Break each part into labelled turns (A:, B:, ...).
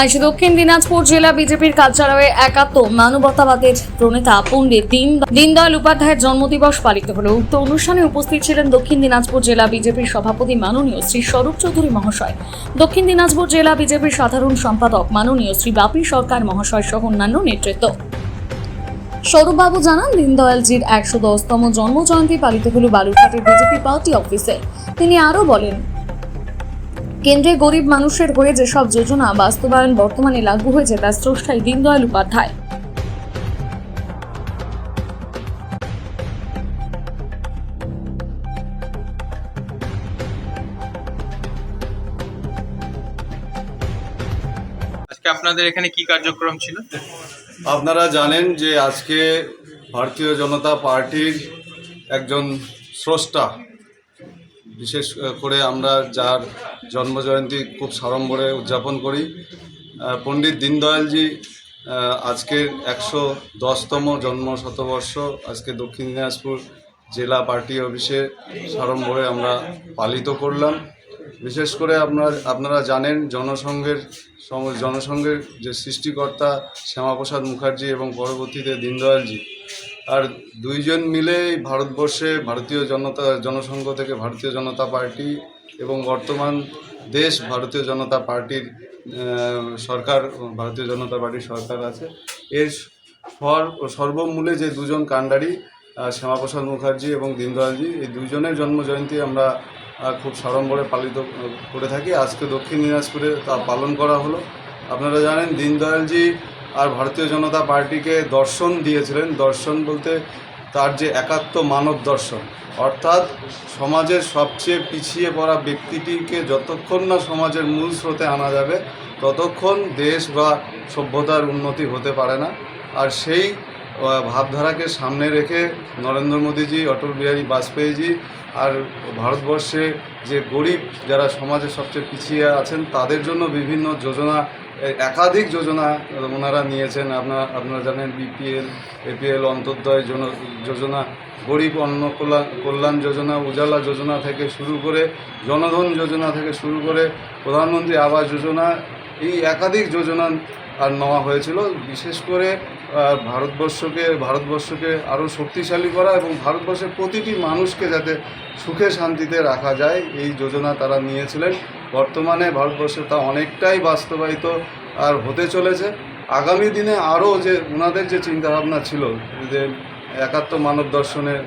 A: আজ দক্ষিণ দিনাজপুর জেলা বিজেপির কার্যালয়ে একাত্ম মানবতাবাদের প্রণেতা পণ্ডিত দীন দীনদয়াল উপাধ্যায়ের জন্মদিবস পালিত হল। উক্ত অনুষ্ঠানে উপস্থিত ছিলেন দক্ষিণ দিনাজপুর জেলা বিজেপির সভাপতি মাননীয় শ্রী স্বরূপ চৌধুরী মহাশয়, দক্ষিণ দিনাজপুর জেলা বিজেপির সাধারণ সম্পাদক মাননীয় শ্রী বাপি সরকার মহাশয় সহ অন্যান্য নেতৃত্ব। স্বরূপবাবু জানান, দীনদয়ালজির একশো দশতম জন্মজয়ন্তী পালিত হল বালুরঘাটের বিজেপি পার্টি অফিসে। তিনি আরও বলেন কেন্দ্রে গরিব মানুষের হয়ে যেসব যোজনা বাস্তবায়ন বর্তমানে লাগু হয়েছে তার স্রষ্টাই দীনদয়াল উপাধ্যায়।
B: আজকে আপনাদের এখানে কি কার্যক্রম ছিল?
C: আপনারা জানেন যে আজকে ভারতীয় জনতা পার্টির একজন স্রষ্টা বিশেষ করে আমরা যার জন্মজয়ন্তী খুব সাড়ম্বরে উদযাপন করি। পণ্ডিত দীনদয়ালজি আহ, আজকের একশো দশতম জন্ম শতবর্ষ আজকে দক্ষিণ দিনাজপুর জেলা পার্টি অফিসে সাড়ম্বরে আমরা পালিত করলাম। বিশেষ করে আপনার আপনারা জানেন জনসংঘের জনসংঘের যে সৃষ্টিকর্তা শ্যামাপ্রসাদ মুখার্জি এবং পরবর্তীতে দীনদয়ালজি আর দুইজন মিলে ভারতবর্ষে ভারতীয় জনতা জনসংঘ থেকে ভারতীয় জনতা পার্টি এবং বর্তমান দেশ ভারতীয় জনতা পার্টির সরকার, ভারতীয় জনতা পার্টির সরকার আছে। এর সর- সর্বমূলে যে দুজন কাণ্ডারি শ্যামাপ্রসাদ মুখার্জি এবং দীনদয়ালজি, এই দুজনের জন্মজয়ন্তী আমরা খুব সাড়ম্বরে পালিত করে থাকি। আজকে দক্ষিণ দিনাজপুরে তা পালন করা হলো। আপনারা জানেন, দীনদয়ালজি আর ভারতীয় জনতা পার্টিকে দর্শন দিয়েছিলেন। দর্শন বলতে তার যে একাত্ম মানব দর্শন। অর্থাৎ সমাজের সবচেয়ে পিছিয়ে পড়া ব্যক্তিটিকে যতক্ষণ না সমাজের মূল স্রোতে আনা যাবে, ততক্ষণ দেশ বা সভ্যতার উন্নতি হতে পারে না। আর সেই ভাবধারাকে সামনে রেখে নরেন্দ্র মোদীজি, অটল বিহারী বাজপেয়ীজি আর ভারতবর্ষে যে গরিব যারা সমাজে সবচেয়ে পিছিয়ে আছেন, তাদের জন্য বিভিন্ন যোজনা একাধিক যোজনা ওনারা নিয়েছেন। আপনারা আপনারা জানেন বিপিএল, এপিএল অন্তর্দয় জন- যোজনা, গরিব অন্ন কল্যাণ যোজনা, উজালা যোজনা থেকে শুরু করে, জনধন যোজনা থেকে শুরু করে, প্রধানমন্ত্রী আবাস যোজনা, এই একাধিক যোজনা আর নেওয়া হয়েছিল। বিশেষ করে ভারতবর্ষকে ভারতবর্ষকে আরও শক্তিশালী করা এবং ভারতবর্ষের প্রতিটি মানুষকে যাতে সুখে শান্তিতে রাখা যায়, এই যোজনা তারা নিয়েছিলেন। বর্তমানে ভারতবর্ষে তা অনেকটাই বাস্তবায়িত আর হতে চলেছে। আগামী দিনে আরও যে ওনাদের যে চিন্তাভাবনা ছিল, যে একাত্ম মানব দর্শনের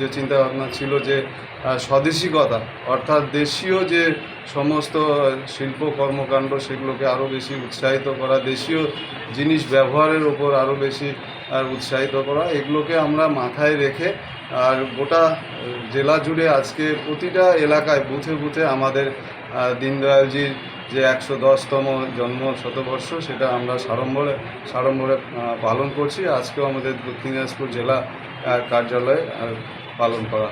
C: যে চিন্তাভাবনা ছিল যে স্বদেশিকতা, অর্থাৎ দেশীয় যে সমস্ত শিল্প, কর্মকাণ্ড, সেগুলোকে আরও বেশি উৎসাহিত করা, দেশীয় জিনিস ব্যবহারের ওপর আরও বেশি আর উৎসাহিত করা, এগুলোকে আমরা মাথায় রেখে আর গোটা জেলা জুড়ে আজকে প্রতিটা এলাকায় বুথে বুথে আমাদের দীনদয়ালজির যে একশো দশতম জন্ম শতবর্ষ, সেটা আমরা সাড়ম্বরে সাড়ম্বরে পালন করছি আজকেও আমাদের দক্ষিণ দিনাজপুর জেলা কার্যালয়ে পালন করা।